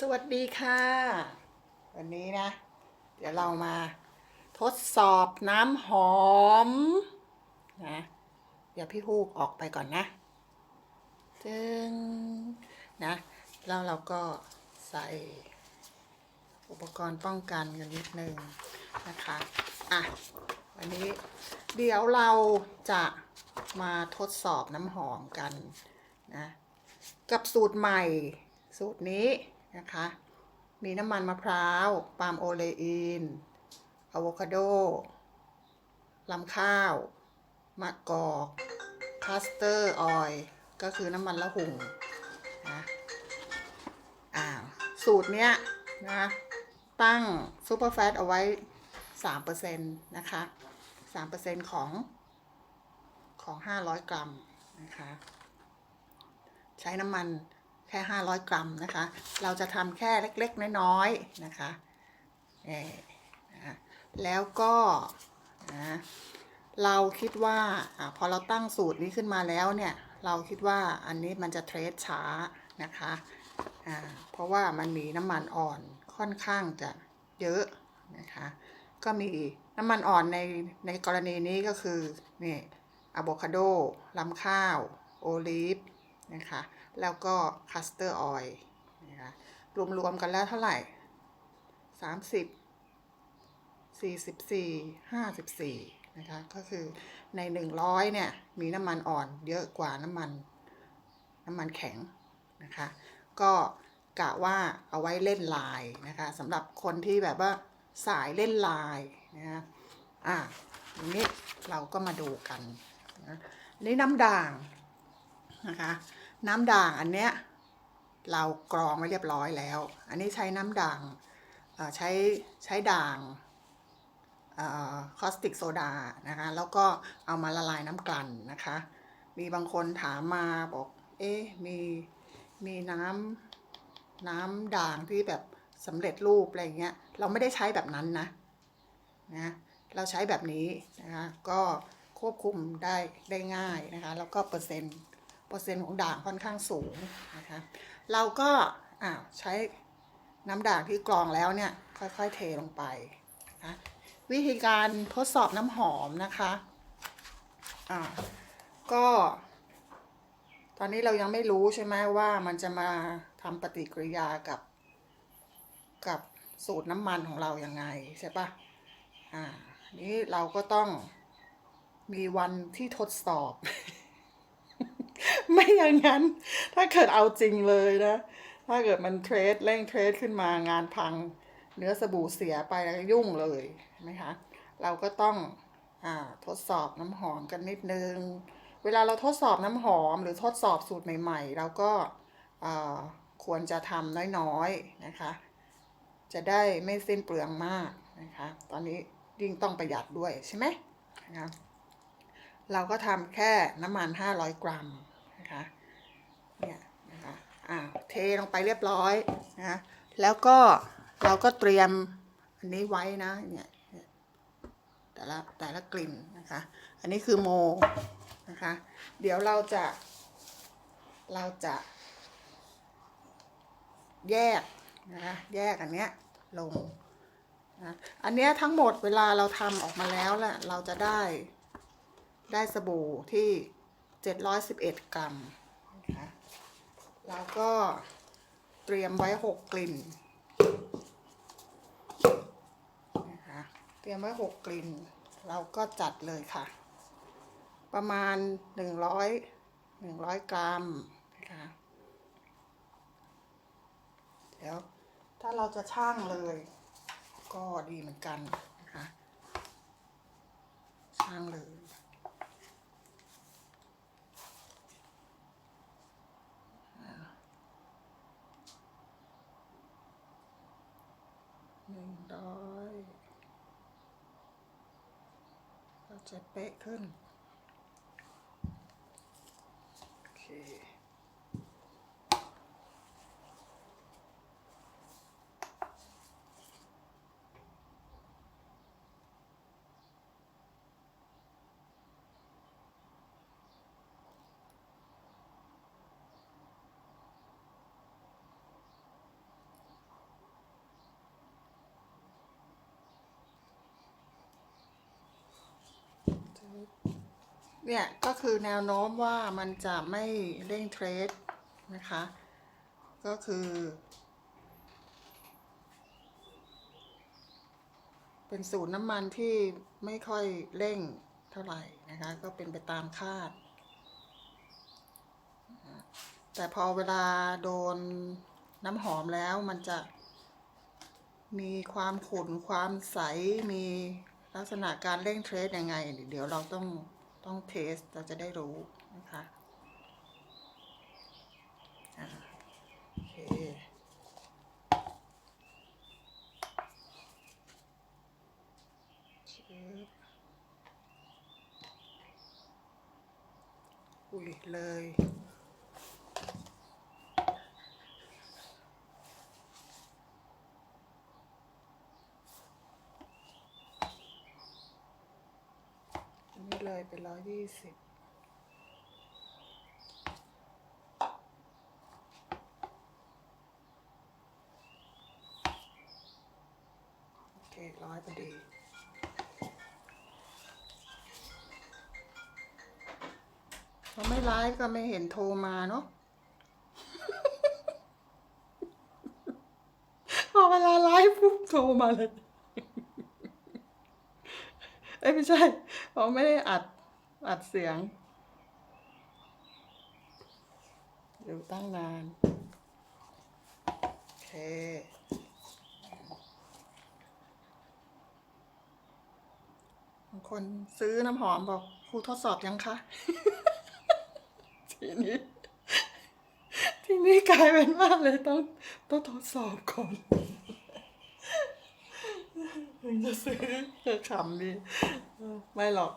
สวัสดีค่ะ วันนี้นะ เดี๋ยวเรามาทดสอบน้ำหอมนะเดี๋ยวพี่ฮูกออกไปก่อนนะจึงนะ แล้วเราก็ใส่อุปกรณ์ป้องกันกันนิดนึงนะคะอะวันนี้เดี๋ยวเราจะมาทดสอบน้ำหอมกันนะ กับสูตรใหม่สูตรนี้ นะคะ มีน้ำมันมะพร้าว ปาล์มโอเลอินอะโวคาโดลำข้าว มะกอกคาสเตอร์ออยล์ก็คือน้ำมันละหุ่งนะอ่าสูตรเนี้ยนะตั้งซูเปอร์แฟตเอาไว้ 3%นะคะ 3%ของของ 500 กรัมนะคะ ใช้น้ำมัน แค่ 500 กรัมนะคะ เราจะทำแค่เล็กๆ น้อยๆนะคะเออแล้วก็นะเราคิดว่าอพอเราตั้งสูตรนี้ขึ้นมาแล้วเนี่ย เราคิดว่าอันนี้มันจะเทรดช้านะคะอ่าเพราะว่ามันมีน้ำมันอ่อนค่อนข้างจะเยอะนะคะ ก็มีน้ำมันอ่อนในในกรณีนี้ก็คือนี่อะโวคาโดลำข้าว โอลีฟนะคะ แล้วก็คัสเตอร์ออยล์นะคะรวมๆกันแล้วเท่าไหร่ 30 44 54 นะคะ ก็คือใน 100 เนี่ย มีน้ำมันอ่อนเยอะกว่าน้ำมัน น้ำมันแข็งนะคะ ก็กะว่าเอาไว้เล่นลายนะคะสำหรับคนที่แบบว่าสายเล่นลายนะคะอะทีนี้เราก็มาดูกันนะนี่น้ำด่างนะคะ น้ำด่างอันเนี้ยเรากรองไว้เรียบร้อยแล้ว อันนี้ใช้น้ำด่างใช้ใช้ด่างคอสติกโซดานะคะ แล้วก็เอามาละลายน้ำกลั่นนะคะ มีบางคนถามมาบอก เอ๊ะมีมีน้ำน้ำด่างที่แบบสำเร็จรูปอะไรเงี้ย เราไม่ได้ใช้แบบนั้นนะนะ เราใช้แบบนี้นะคะ ก็ควบคุมได้ได้ง่ายนะคะ แล้วก็เปอร์เซ็นต์ เปอร์เซ็นต์ของด่างค่อนข้างสูงนะคะเราก็อ่าใช้น้ำด่างที่กรองแล้วเนี่ยค่อยๆเทลงไปนะวิธีการทดสอบน้ำหอมนะคะอ่าก็ตอนนี้เรายังไม่รู้ใช่ไหมว่ามันจะมาทำปฏิกิริยากับ กับสูตรน้ำมันของเรายัางไงใช่ปะอ่านี้เราก็ต้องมีวันที่ทดสอบ ไม่อย่างนั้น ถ้าเกิดเอาจริงเลยนะ ถ้าเกิดมันเทรดเร่งเทรดขึ้นมางานพัง เนื้อสบู่เสียไปแล้วยุ่งเลยใช่ไหมคะ เราก็ต้องอาทดสอบน้ำหอมกันนิดนึง เวลาเราทดสอบน้ำหอมหรือทดสอบสูตรใหม่ๆ เราก็อ่าควรจะทำน้อยๆนะคะ จะได้ไม่สิ้นเปลืองมากนะคะ ตอนนี้ยิ่งต้องประหยัดด้วยใช่ไหมนะคะ เราก็ทำแค่น้ำมัน 500 กรัมนะคะเนี่ยนะคะอ่าเทลงไปเรียบร้อยนะแล้วก็เราก็เตรียมอันนี้ไว้นะเนี่ยแต่ละแต่ละกลิ่นนะคะ อันนี้คือโมนะคะ เดี๋ยวเราจะ เราจะ แยกนะคะแยกอันเนี้ยลงนะอันเนี้ยทั้งหมดเวลาเราทำออกมาแล้วแหละเราจะได้ ได้สบู่ที่ 711 กรัมนะคะแล้วก็เตรียมไว้ 6 กลิ่นนะคะเตรียมไว้ 6 กลิ่น เราก็จัดเลยค่ะ ประมาณ 100 100 กรัมนะคะเดี๋ยวถ้าเราจะช่างเลย ก็ดีเหมือนกันนะคะช่างเลย หนึ่งร้อยก็จะเป๊ะขึ้น โอเค โเนี่ย ก็คือแนวโน้มว่ามันจะไม่เร่งเทรดนะคะ ก็คือ เป็นสูตรน้ำมันที่ไม่ค่อยเร่งเท่าไหร่นะคะ ก็เป็นไปตามคาด แต่พอเวลาโดนน้ำหอมแล้วมันจะมีความขุ่นความใสมีลักษณะการเร่งเทรดยังไง เดี๋ยวเราต้อง ต้องเทสเราจะได้รู้นะคะโอเคชึบอุ้ยเลย เลยไปร้อยยี่สิบโอเคร้อยพอดีพอไม่ไลฟ์ก็ไม่เห็นโทรมาเนาะพอเวลาไลฟ์ปุ๊บโทรมาเลย อ้ยไม่ใช่พอไม่ได้อัดอัดเสียงเดี๋ยวตั้งนาน โอเค บางคนซื้อน้ำหอมบอกครูทดสอบยังคะ ทีนี้ ทีนี้กลายเป็นว่าเลยต้องต้องทดสอบก่อน จะซื้อเออขำดีไม่หรอก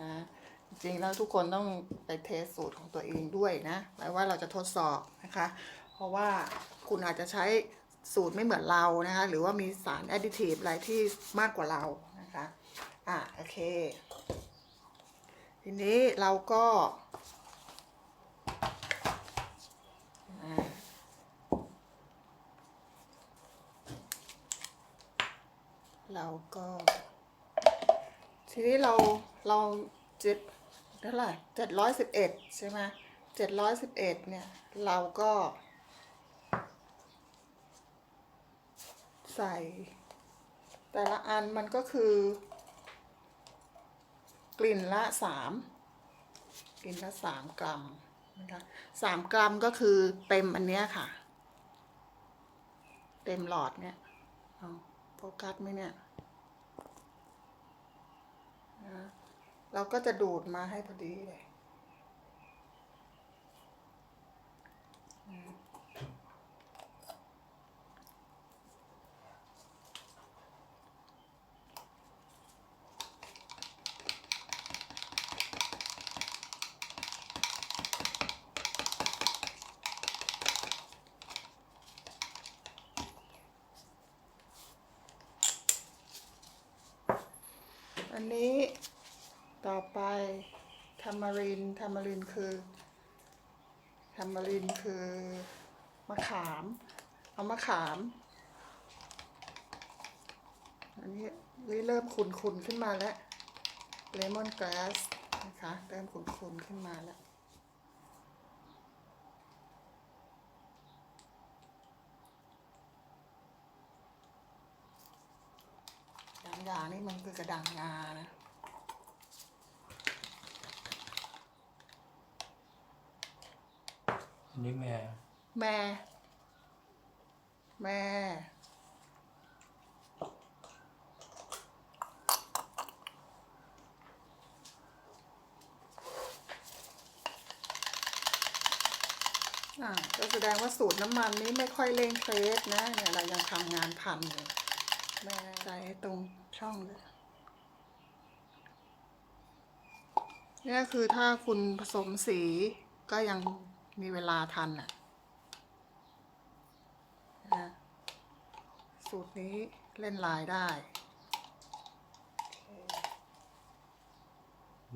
นะจริงแล้วทุกคนต้องไปเทสสูตรของตัวเองด้วยนะหมายว่าเราจะทดสอบนะคะ เพราะว่าคุณอาจจะใช้สูตรไม่เหมือนเรานะคะ หรือว่ามีสารแอดดิทีฟอะไรที่มากกว่าเรานะคะ อะ โอเค ทีนี้เราก็ เราก็ ทีนี้เราเราเจ็ดเท่าไหร่เจ็ดร้อยสิบเอ็ดใช่ไหมเจ็ดร้อยสิบเอ็ดเนี่ย เราก็ ใส่ แต่ละอันมันก็คือ กลิ่นละสามกลิ่นละสามกรัมนะคะสามกรัมก็คือเต็มอันเนี้ยค่ะ เต็มหลอดเนี่ยเอาโฟกัสไหมเนี่ย นะเราก็จะดูดมาให้พอดีเลยนนี้ต่อไปทามา รินทามารินคือทามารินคือมะขาม เอามะขาม อันนี้เริ่มขุนขุนๆขึ้นมาแล้วเลมอนก a สนะคะเริ่มขุนขุนๆขึ้นมาแล้วด่างยานี่มันคือกระดังงานะ อันนี้แม่แม่ แม่ อ่าก็แสดงว่าสูตรน้ำมันนี้ไม่ค่อยเร่งเทรดนะ เนี่ยเรายังทำงานพันอยู่แม่ใส่ตรงช่องเลยนี่คือถ้าคุณผสมสีก็ยัง มีเวลาทันอะนะสูตรนี้เล่นลายได้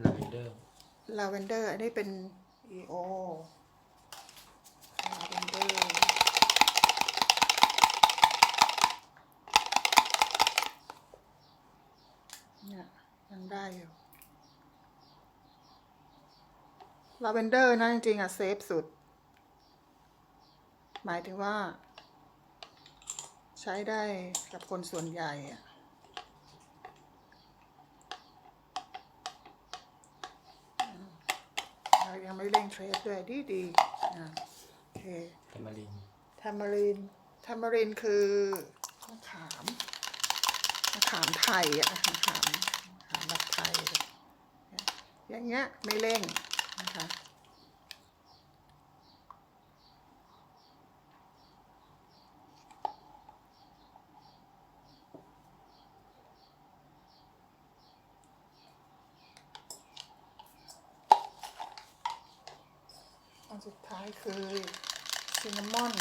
ลาเวนเดอร์ลาเวนเดอร์อันนี้เป็น EO ลาเวนเดอร์เนี่ยยังได้อยู่ ลาเวนเดอร์นะจริงๆอะเซฟสุด หมายถึงว่า ใช้ได้กับคนส่วนใหญ่อะเรายังไม่เร่งเทรดด้วยดีดีๆอะโอเคเทมมารินทามารินทามารินคือมะขามมะขามไทยอะมะขามมะขามแบบไทยเลยอย่างเงี้ยไม่เร่ง นะคะอันสุดท้ายคือซินนามอน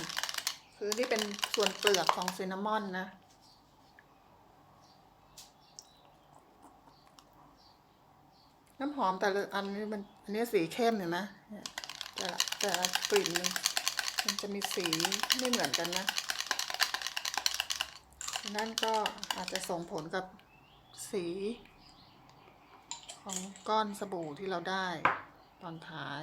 คือนี่เป็นส่วนเปลือกของซินนามอนนะน้ำหอมแต่ละอันนี้มัน อันนี้สีเข้มเห็นไหมแต่ละแต่ละกลิ่นมันมันจะมีสีไม่เหมือนกันนะนั่นก็อาจจะส่งผลกับสี ของก้อนสบู่ที่เราได้ตอนท้าย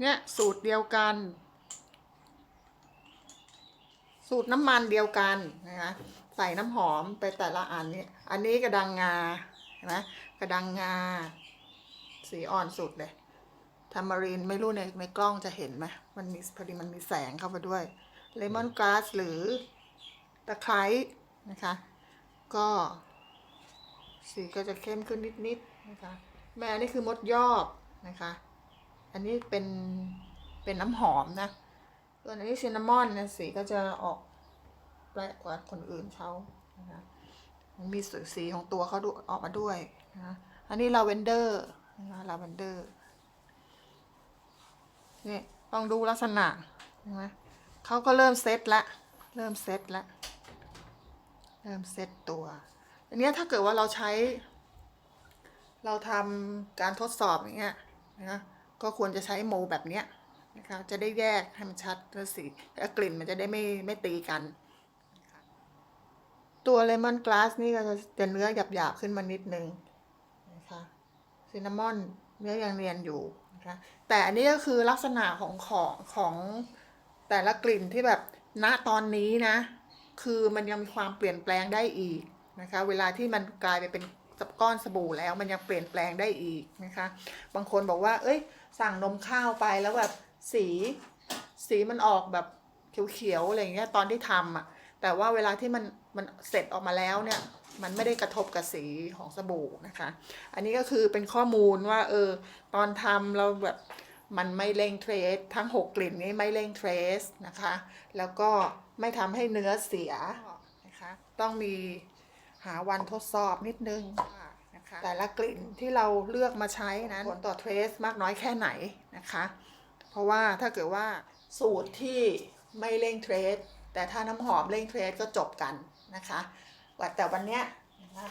เนี่ยสูตรเดียวกัน สูตรน้ำมันเดียวกันนะคะ ใส่น้ำหอมไปแต่ละอันนี้ อันนี้กระดังงาเห็นไหมกระดังงา สีอ่อนสุดเลยทามารีนไม่รู้ในในกล้องจะเห็นไหมมันมีพอดีมันมีแสงเข้าไปด้วยเลมอนก a าสหรือตะไคร้นะคะ ก็ สีก็จะเข้มขึ้นนิดๆนะคะ แม่นี่คือมดยอบนะคะ อันนี้เป็นเป็นน้ำหอมนะ ส่วนอันนี้ซินนามอนนะสีก็จะออก ลกกว่าคนอื่นเขานะคะมันมีสีสีของตัวเขาดูออกมาด้วยนะอันนี้ลาเวนเดอร์นะคะลาเวนเดอร์นี่ลองดูลักษณะเห็นไหมเขาก็เริ่มเซตละเริ่มเซตละเริ่มเซตตัว อันนี้ถ้าเกิดว่าเราใช้ เราทำการทดสอบอย่างเงี้ยนะก็ควรจะใช้โมแบบเนี้ยนะคะจะได้แยกให้มันชัดแล้วสีแล้วกลิ่นมันจะได้ไม่ไม่ตีกันนะ ตัวเลมอนกลาสนี่ก็จะเนื้อหยาบๆขึ้นมานิดนึงนะคะซินนามอนเนื้อยังเนียนอยู่นะคะแต่อันนี้ก็คือลักษณะของของของแต่ละกลิ่นที่แบบณตอนนี้นะ คือมันยังมีความเปลี่ยนแปลงได้อีกนะคะ เวลาที่มันกลายไปเป็นก้อนสบู่แล้วมันยังเปลี่ยนแปลงได้อีกนะคะ บางคนบอกว่า เอ้ย สั่งนมข้าวไปแล้วแบบสีสีมันออกแบบเขียวๆอะไรอย่างเงี้ยตอนที่ทำอะแต่ว่าเวลาที่มัน มันเสร็จออกมาแล้วเนี่ยมันไม่ได้กระทบกับสีของสบู่นะคะ อันนี้ก็คือเป็นข้อมูลว่าเออตอนทำเราแบบมันไม่เร่งเทรส ทั้ง 6 กลิ่นนี้ไม่เร่งเทรสนะคะ แล้วก็ไม่ทำให้เนื้อเสียนะคะ ต้องมีหาวันทดสอบนิดนึงนะคะ แต่ละกลิ่นที่เราเลือกมาใช้นั้นผลต่อเทรสมากน้อยแค่ไหนนะคะ เพราะว่าถ้าเกิดว่าสูตรที่ไม่เร่งเทรส แต่ถ้าน้ำหอมเร่งเทรสก็จบกัน นะคะว่าแต่วันเนี้ยนะคะ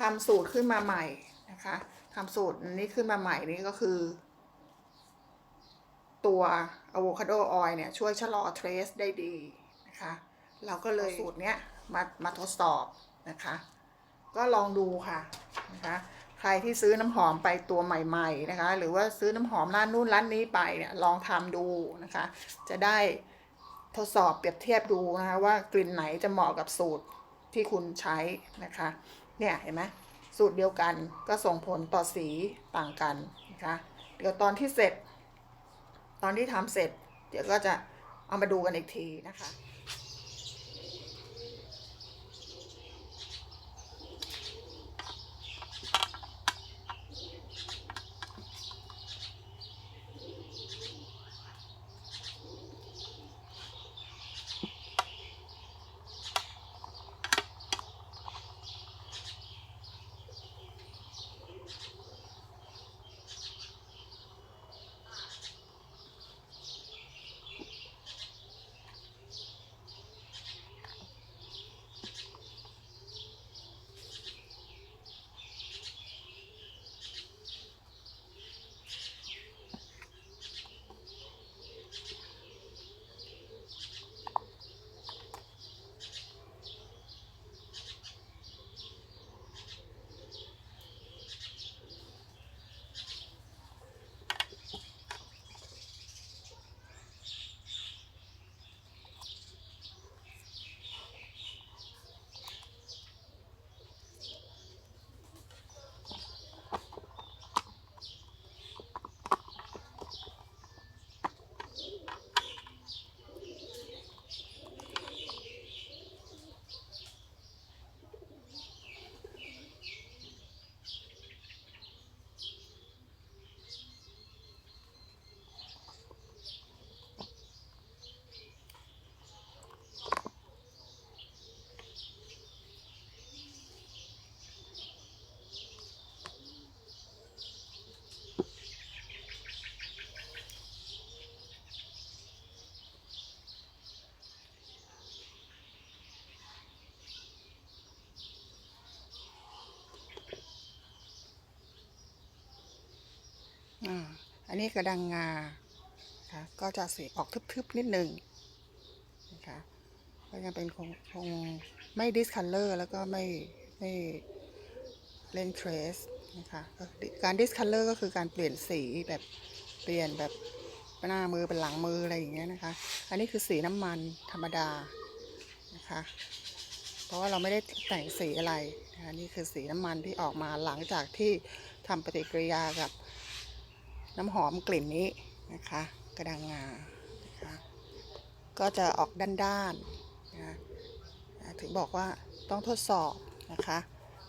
ทำสูตรขึ้นมาใหม่นะคะทำสูตรนี้ขึ้นมาใหม่นี่ก็คือ ตัวอะโวคาโดออยล์เนี่ยช่วยชะลอเทรสได้ดีนะคะเราก็เลยสูตรเนี้ยมามาทดสอบนะคะ ก็ลองดูค่ะนะคะใครที่ซื้อน้ำหอมไปตัวใหม่ๆนะคะ หรือว่าซื้อน้ำหอมร้านนู้นร้านนี้ไปเนี่ยลองทำดูนะคะ จะได้ทดสอบเปรียบเทียบดูนะคะว่ากลิ่นไหนจะเหมาะกับสูตร ที่คุณใช้นะคะ เนี่ยเห็นไหมสูตรเดียวกันก็ส่งผลต่อสีต่างกันนะคะเดี๋ยวตอนที่เสร็จ ตอนที่ทำเสร็จ เดี๋ยวก็จะเอามาดูกันอีกทีนะคะ อันนี้กระดังงานะคะก็จะสีออกทึบๆนิดหนึ่งนะคะก็ยังเป็นคงคงไม่ดิสคัลเลอร์แล้วก็ไม่ไม่เล่นเทรสนะคะก็การดิสคัลเลอร์ก็คือการเปลี่ยนสีแบบเปลี่ยนแบบหน้ามือเป็นหลังมืออะไรอย่างเงี้ยนะคะ อันนี้คือสีน้ำมันธรรมดานะคะ เพราะว่าเราไม่ได้แต่งสีอะไรนะคะนี่คือสีน้ำมันที่ออกมาหลังจากที่ทำปฏิกิริยากับ น้ำหอมกลิ่นนี้นะคะ กระดังงานะคะก็จะออกด้านๆนะถึงบอกว่าต้องทดสอบนะคะ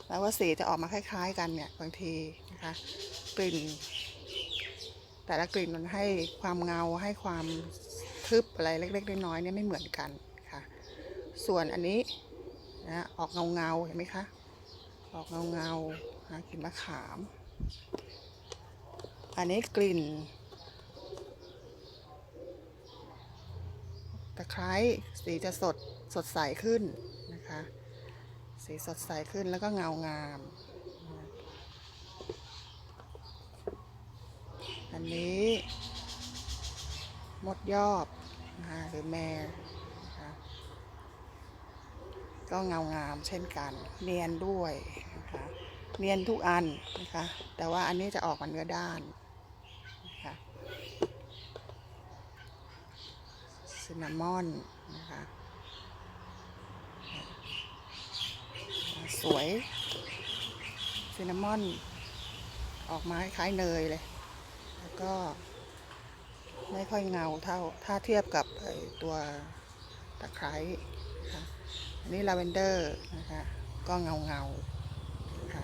แล้วว่าสีจะออกมาคล้าย ๆ กันเนี่ยบางทีนะคะกลิ่น แต่ละกลิ่นมันให้ความเงาให้ความทึบอะไรเล็กๆน้อยๆเนี่ยไม่เหมือนกันค่ะ ส่วนอันนี้นะออกเงาเงาๆเห็นไหมคะ ออกเงาเงาๆนะกลิ่นมะขาม อันนี้กลิ่นตะไคร้สีจะสดสดใสขึ้นนะคะ สีสดใสขึ้นแล้วก็เงางาม อันนี้มดยอบนะคะหรือแมรนะคะก็เงางามเช่นกัน เนียนด้วยนะคะเนียนทุกอันนะคะ แต่ว่าอันนี้จะออกมาเนื้อด้านนะคะ ซินนามอนนะคะสวยซินนามอน ออกมาคล้ายเนยเลย แล้วก็ไม่ค่อยเงาเท่าถ้าเทียบกับตัวตะไคร้นะคะอันนี้ลาเวนเดอร์นะคะก็เงาเงาๆนะ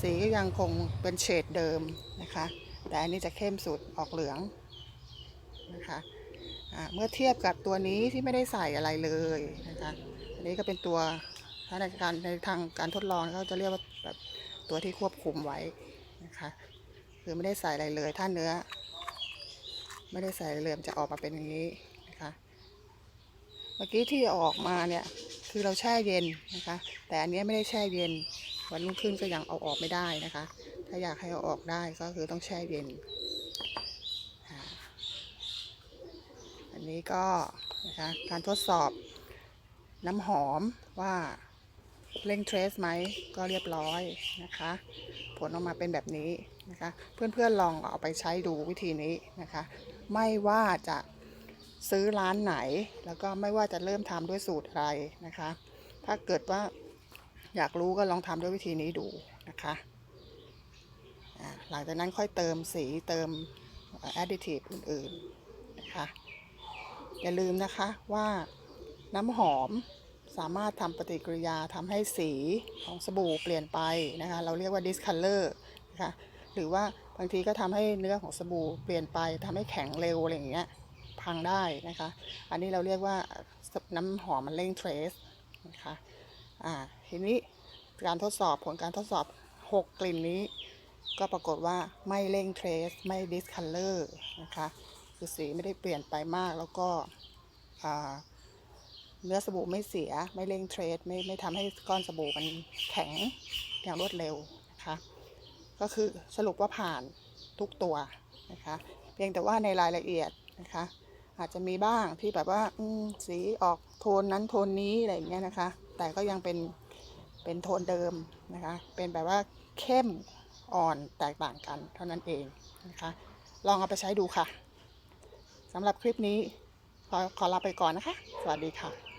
สีก็ยังคงเป็นเฉดเดิมนะคะ แต่อันนี้จะเข้มสุดออกเหลืองนะคะ เมื่อเทียบกับตัวนี้ที่ไม่ได้ใส่อะไรเลยนะคะอันนี้ก็เป็นตัวถ้าในการในทางการทดลองเขาจะเรียกว่าแบบตัวที่ควบคุมไว้นะคะคือไม่ได้ใส่อะไรเลยถ้าเนื้อ ไม่ได้ใส่เรือมนจะออกมาเป็นอย่างนี้นะคะเมื่อกี้ที่ออกมาเนี่ยคือเราแช่เย็นนะคะ แต่อันนี้ไม่ได้แช่เย็นวันรุ่งขึ้นก็ยังเอาออกไม่ได้นะคะ ถ้าอยากให้เอาออกได้ก็คือต้องแช่เย็นอ่าอั นี้ก็นะคะการทดสอบน้ำหอมว่าเร่งเทรสไหมก็เรียบร้อยนะคะ ผลออกมาเป็นแบบนี้นะคะ เพื่อนๆลองเอาไปใช้ดูวิธีนี้นะคะ ไม่ว่าจะซื้อร้านไหน แล้วก็ไม่ว่าจะเริ่มทำด้วยสูตรอะไรนะคะ ถ้าเกิดว่าอยากรู้ก็ลองทำด้วยวิธีนี้ดูนะคะหลังจากนั้นค่อยเติมสีเติมแอดดิทีฟอื่นๆ อย่าลืมนะคะว่าน้ำหอมสามารถทำปฏิกิริยาทำให้สีของสบู่เปลี่ยนไปนะคะ เราเรียกว่า discolor นะคะหรือว่าบางทีก็ทำให้เนื้อของสบู่เปลี่ยนไปทำให้แข็งเร็วอะไรอย่างเงี้ยพังได้นะคะ อันนี้เราเรียกว่าน้ำหอมมันเร่งเทรสนะคะอ่าทีนี้การทดสอบผลการทดสอบ 6 กลิ่นนี้ ก็ปรากฏว่าไม่เร่งเทรสไม่ discolor นะคะ คือสีไม่ได้เปลี่ยนไปมาก แล้วก็เนื้อสบู่ไม่เสียไม่เร่งเทรสไม่ไม่ทำให้ก้อนสบู่มันแข็งอย่างรวดเร็วนะคะก็คือสรุปว่าผ่านทุกตัวนะคะเพียงแต่ว่าในรายละเอียดนะคะอาจจะมีบ้างที่แบบว่าสีออกโทนนั้นโทนนี้อะไรอย่างเงี้ยนะคะ แต่ก็ยังเป็นเป็นโทนเดิมนะคะเป็นแบบว่าเข้มอ่อนแตกต่างกันเท่านั้นเองนะคะลองเอาไปใช้ดูค่ะ สำหรับคลิปนี้ขอขอลาไปก่อนนะคะ สวัสดีค่ะ